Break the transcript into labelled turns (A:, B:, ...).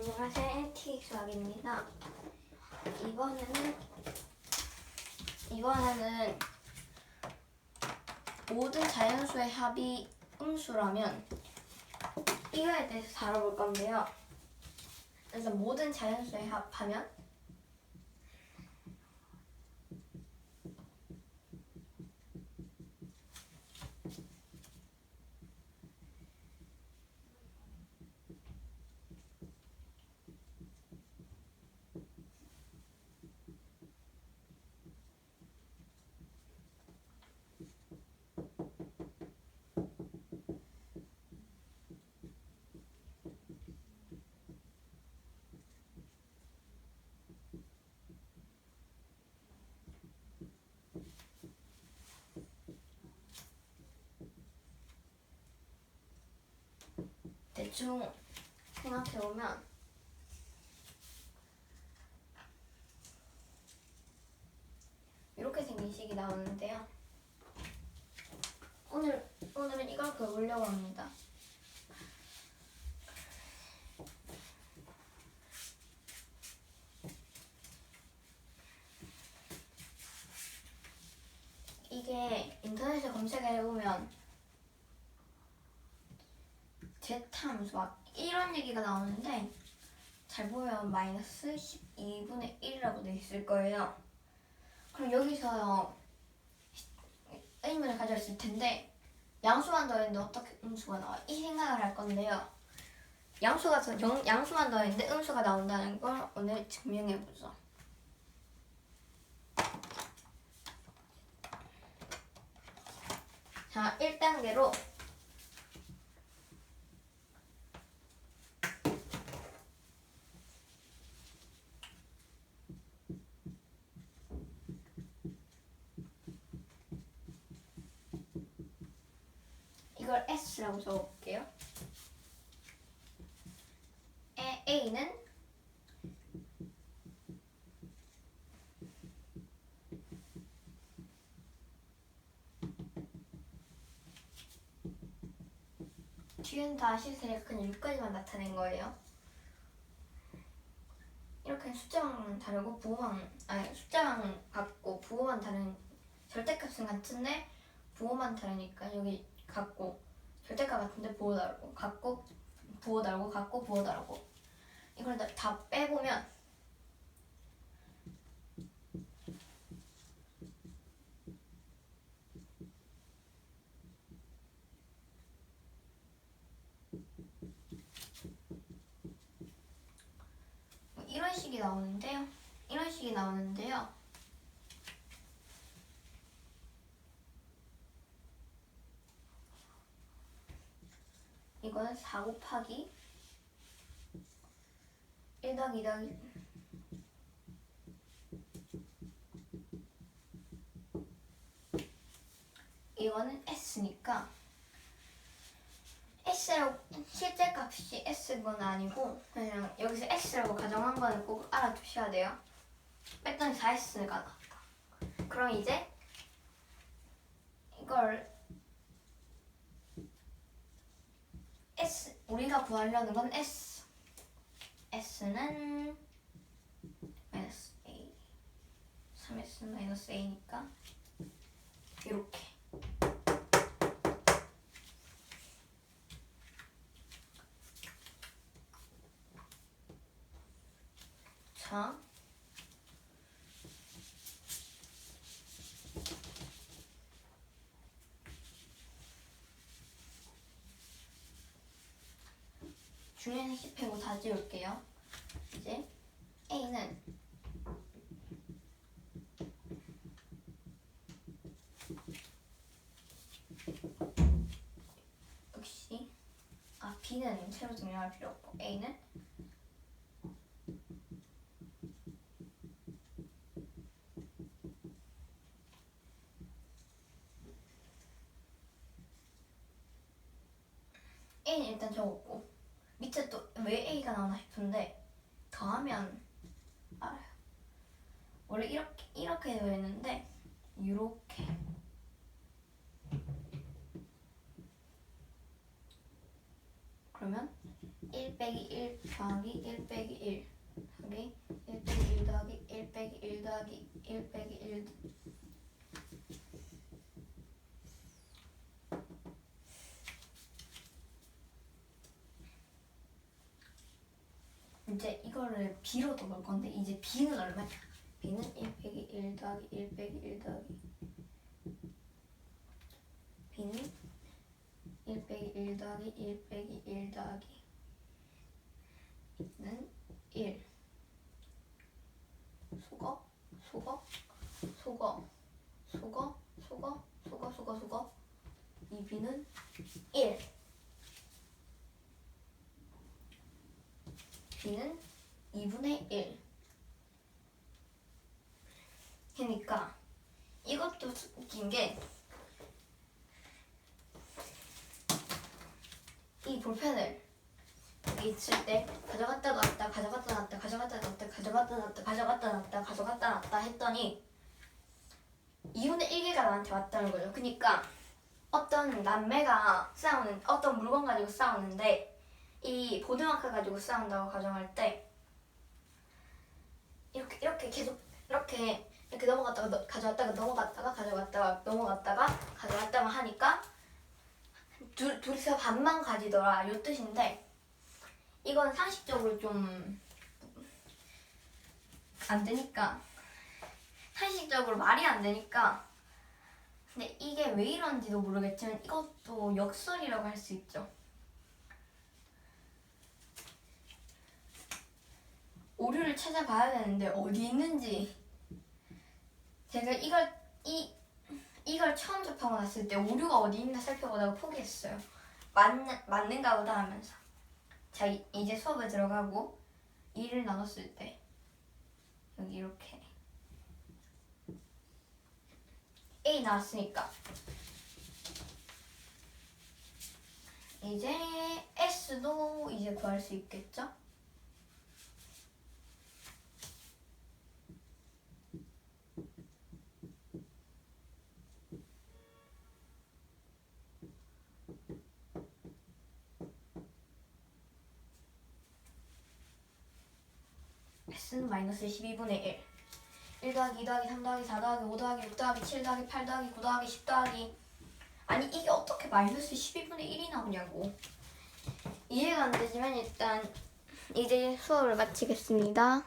A: 안녕하세요. NT 수학입니다. 이번에는 이번에는 모든 자연수의 합이 음수라면 이거에 대해서 다뤄볼 건데요. 그래서 모든 자연수의 합하면 대충 생각해 보면 이렇게 생긴 식이 나오는데요. 오늘 오늘은 이걸 그려보려고 합니다. 이게 인터넷에 검색을 해보면 제탐수 막 이런 얘기가 나오는데 잘 보면 마이너스 12분의 1이라고 돼 있을 거예요. 그럼 여기서 의문을 가졌을 텐데 양수만 더했는데 어떻게 음수가 나와? 이 생각을 할 건데요. 양수가 더, 영, 양수만 더했는데 음수가 나온다는 걸 오늘 증명해 보죠. 자, 1단계로 이걸 S라고 적어볼게요. 에, A는 뒤은 다시 세력은 6까지만 나타낸 거예요. 이렇게 숫자만 다르고 부호만 아니 숫자만 같고 부호만 다른 절대값은 같은데 부호만 다르니까 여기 같고 절대값 같은데 부호 다르고 같고 부호 다르고 같고 부호 다르고 이걸 다- 다 빼보면 뭐 이런 식이 나오는데요. 이런 식이 나오는데요. 이거는 4 곱하기 1 더하기 2 더하기 이거는 S니까 S라고 실제 값이 S건 아니고 그냥 여기서 S라고 가정한 거는 꼭 알아두셔야 돼요. 뺐더니 4S가 나왔다. 그럼 이제 이걸 S 우리가 구하려는 건 S. S는 마이너스 A. 3S 마이너스 A니까 이렇게 자 중요한 10 빼고 다 지울게요. 이제 A는 역시 아 B는 새로 증명할 필요 없고 A는 A는 일단 적었고 밑에 또 왜 A가 나오나 싶은데 더하면 알아요. 원래 이렇게 이렇게 되어 있는데 이렇게 그러면 1 빼기 1 더하기 1 빼기 1 더하기 1 빼기 1 더하기 1 빼기 1 더하기 1 빼기 1 이제 이거를 b로도 볼 건데 이제 b는 얼마냐? b는 1 빼기 1 더하기 1 빼기 1 더하기 b는 1 빼기 1 더하기 1 빼기 1 더하기 는 1. 속어, 속어, 속어, 속어, 속어, 속어, 속어, 속어. 이 b는 1. B는 2분의 1. 그러니까 이것도 웃긴 게 이 볼펜을 여기 있을 때 가져갔다 놨다 가져갔다 놨다 가져갔다 놨다 가져갔다 놨다 가져갔다 놨다 가져갔다 놨다 했더니 2분의 1개가 나한테 왔다는 거죠. 그러니까 어떤 남매가 싸우는 어떤 물건 가지고 싸우는데 이 보드마크 가지고 싸운다고 가정할 때 이렇게 이렇게 계속 이렇게 이렇게 넘어갔다가 너- 가져갔다가 넘어갔다가 가져갔다가 넘어갔다가 가져갔다가 하니까 둘, 둘이서 반만 가지더라 요 뜻인데 이건 상식적으로 좀 안 되니까 상식적으로 말이 안 되니까 근데 이게 왜 이런지도 모르겠지만 이것도 역설이라고 할 수 있죠. 오류를 찾아봐야 되는데 어디 있는지 제가 이걸 이 이걸 처음 접하고 났을 때 오류가 어디 있나 살펴보다가 포기했어요. 맞는 맞는가 보다 하면서 자 이- 이제 수업에 들어가고 일을 나눴을 때 여기 이렇게 A 나왔으니까 이제 S도 이제 구할 수 있겠죠? S는 마이너스 12분의 1 1 더하기 2 더하기 3 더하기 4 더하기 5 더하기 6 더하기 7 더하기 8 더하기 9 더하기 10 더하기 아니 이게 어떻게 마이너스 12분의 1이 나오냐고 이해가 안 되지만 일단 이제 수업을 마치겠습니다.